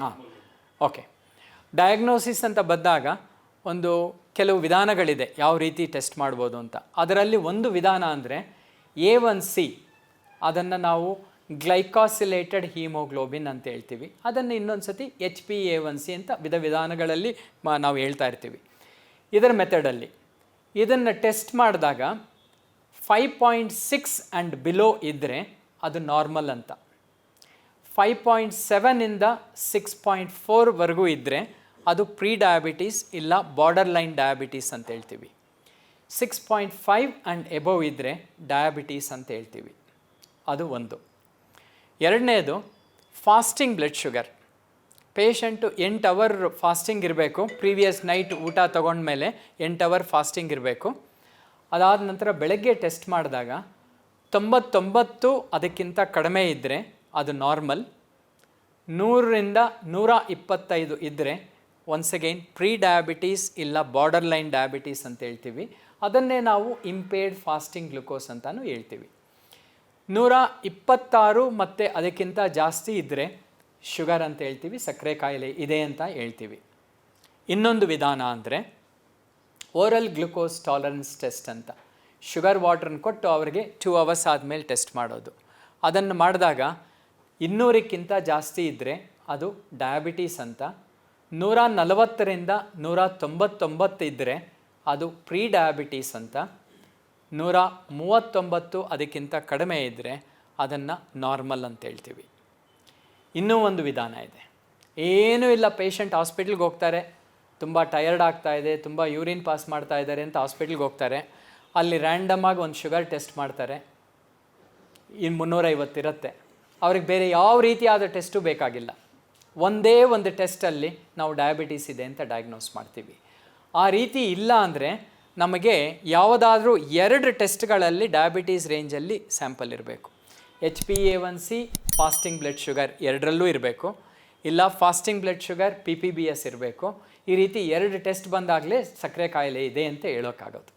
ಹಾಂ okay diagnosis ಅಂತ ಬಂದಾಗ ಒಂದು ಕೆಲವು ವಿಧಾನಗಳಿದೆ ಯಾವ ರೀತಿ ಟೆಸ್ಟ್ ಮಾಡ್ಬೋದು ಅಂತ. ಅದರಲ್ಲಿ ಒಂದು ವಿಧಾನ ಅಂದರೆ ಎ ಒನ್ ಸಿ ಅದನ್ನು ನಾವು ಗ್ಲೈಕಾಸಿಲೇಟೆಡ್ ಹೀಮೋಗ್ಲೋಬಿನ್ ಅಂತ ಹೇಳ್ತೀವಿ. ಅದನ್ನು ಇನ್ನೊಂದು ಸತಿ H B A one C ಅಂತ ವಿಧ ವಿಧಾನಗಳಲ್ಲಿ ಮ- ನಾವು ಹೇಳ್ತಾ ಇರ್ತೀವಿ. ಇದರ ಮೆಥಡಲ್ಲಿ ಇದನ್ನು ಟೆಸ್ಟ್ ಮಾಡಿದಾಗ five point six and below ಇದ್ದರೆ ಅದು ನಾರ್ಮಲ್ ಅಂತ. ಫೈವ್ ಪಾಯಿಂಟ್ ಸೆವೆನಿಂದ ಸಿಕ್ಸ್ ಪಾಯಿಂಟ್ ಫೋರ್ವರೆಗೂ ಇದ್ದರೆ ಅದು ಪ್ರೀ ಡಯಾಬಿಟೀಸ್ ಇಲ್ಲ ಬಾರ್ಡರ್ ಲೈನ್ ಡಯಾಬಿಟೀಸ್ ಅಂತ ಹೇಳ್ತೀವಿ. Six point five and above ಇದ್ದರೆ ಡಯಾಬಿಟೀಸ್ ಅಂತ ಹೇಳ್ತೀವಿ. ಅದು ಒಂದು. ಎರಡನೇದು ಫಾಸ್ಟಿಂಗ್ ಬ್ಲಡ್ ಶುಗರ್ ಪೇಷಂಟು ಎಂಟು ಅವರ್ ಫಾಸ್ಟಿಂಗ್ ಇರಬೇಕು ಪ್ರೀವಿಯಸ್ ನೈಟ್ ಊಟ ತೊಗೊಂಡ್ಮೇಲೆ ಎಂಟು ಅವರ್ ಫಾಸ್ಟಿಂಗ್ ಇರಬೇಕು. ಅದಾದ ನಂತರ ಬೆಳಗ್ಗೆ ಟೆಸ್ಟ್ ಮಾಡಿದಾಗ ತೊಂಬತ್ತೊಂಬತ್ತು ಅದಕ್ಕಿಂತ ಕಡಿಮೆ ಇದ್ದರೆ ಅದು ನಾರ್ಮಲ್ ನೂರರಿಂದ ನೂರ ಇಪ್ಪತ್ತೈದು ಇದ್ದರೆ ಒನ್ಸ್ ಅಗೈನ್ ಪ್ರೀ ಡಯಾಬಿಟೀಸ್ ಇಲ್ಲ ಬಾರ್ಡರ್ ಲೈನ್ ಡಯಾಬಿಟೀಸ್ ಅಂತ ಹೇಳ್ತೀವಿ. ಅದನ್ನೇ ನಾವು ಇಂಪೇರ್ಡ್ ಫಾಸ್ಟಿಂಗ್ ಗ್ಲುಕೋಸ್ ಅಂತಲೂ ಹೇಳ್ತೀವಿ. ನೂರ ಇಪ್ಪತ್ತಾರು ಮತ್ತು ಅದಕ್ಕಿಂತ ಜಾಸ್ತಿ ಇದ್ದರೆ ಶುಗರ್ ಅಂತ ಹೇಳ್ತೀವಿ, ಸಕ್ಕರೆ ಕಾಯಿಲೆ ಇದೆ ಅಂತ ಹೇಳ್ತೀವಿ. ಇನ್ನೊಂದು ವಿಧಾನ ಅಂದರೆ ಓರಲ್ ಗ್ಲುಕೋಸ್ ಟಾಲರೆನ್ಸ್ ಟೆಸ್ಟ್ ಅಂತ. ಶುಗರ್ ವಾಟ್ರನ್ನ ಕೊಟ್ಟು ಅವರಿಗೆ ಟೂ ಅವರ್ಸ್ ಆದಮೇಲೆ ಟೆಸ್ಟ್ ಮಾಡೋದು. ಅದನ್ನು ಮಾಡಿದಾಗ ಇನ್ನೂರಕ್ಕಿಂತ ಜಾಸ್ತಿ ಇದ್ದರೆ ಅದು ಡಯಾಬಿಟೀಸ್ ಅಂತ. ನೂರ ನಲವತ್ತರಿಂದ ನೂರ ತೊಂಬತ್ತೊಂಬತ್ತು ಇದ್ದರೆ ಅದು ಪ್ರೀ ಡಯಾಬಿಟೀಸ್ ಅಂತ. ನೂರ ಮೂವತ್ತೊಂಬತ್ತು ಅದಕ್ಕಿಂತ ಕಡಿಮೆ ಇದ್ದರೆ ಅದನ್ನು ನಾರ್ಮಲ್ ಅಂತ ಹೇಳ್ತೀವಿ. ಇನ್ನೂ ಒಂದು ವಿಧಾನ ಇದೆ. ಏನೂ ಇಲ್ಲ ಪೇಷಂಟ್ ಹಾಸ್ಪಿಟ್ಲ್ಗೆ ಹೋಗ್ತಾರೆ. ತುಂಬ ಟಯರ್ಡ್ ಆಗ್ತಾ ಇದೆ, ತುಂಬ ಯೂರಿನ್ ಪಾಸ್ ಮಾಡ್ತಾ ಇದ್ದಾರೆ ಅಂತ ಹಾಸ್ಪಿಟ್ಲ್ಗೆ ಹೋಗ್ತಾರೆ. ಅಲ್ಲಿ ರ್ಯಾಂಡಮ್ ಆಗಿ ಒಂದು ಶುಗರ್ ಟೆಸ್ಟ್ ಮಾಡ್ತಾರೆ. ಇನ್ನು ಮುನ್ನೂರೈವತ್ತಿರುತ್ತೆ ಅವ್ರಿಗೆ ಬೇರೆ ಯಾವ ರೀತಿಯಾದ ಟೆಸ್ಟು ಬೇಕಾಗಿಲ್ಲ. ಒಂದೇ ಒಂದು ಟೆಸ್ಟಲ್ಲಿ ನಾವು ಡಯಾಬಿಟೀಸ್ ಇದೆ ಅಂತ ಡಯಾಗ್ನೋಸ್ ಮಾಡ್ತೀವಿ. ಆ ರೀತಿ ಇಲ್ಲ ಅಂದರೆ ನಮಗೆ ಯಾವುದಾದ್ರೂ ಎರಡು ಟೆಸ್ಟ್ಗಳಲ್ಲಿ ಡಯಾಬಿಟೀಸ್ ರೇಂಜಲ್ಲಿ ಸ್ಯಾಂಪಲ್ ಇರಬೇಕು. H B A one C fasting blood sugar ಎರಡರಲ್ಲೂ ಇರಬೇಕು. ಇಲ್ಲ fasting blood sugar P P B S ಇರಬೇಕು. ಈ ರೀತಿ ಎರಡು ಟೆಸ್ಟ್ ಬಂದಾಗಲೇ ಸಕ್ಕರೆ ಕಾಯಿಲೆ ಇದೆ ಅಂತ ಹೇಳೋಕ್ಕಾಗೋದು.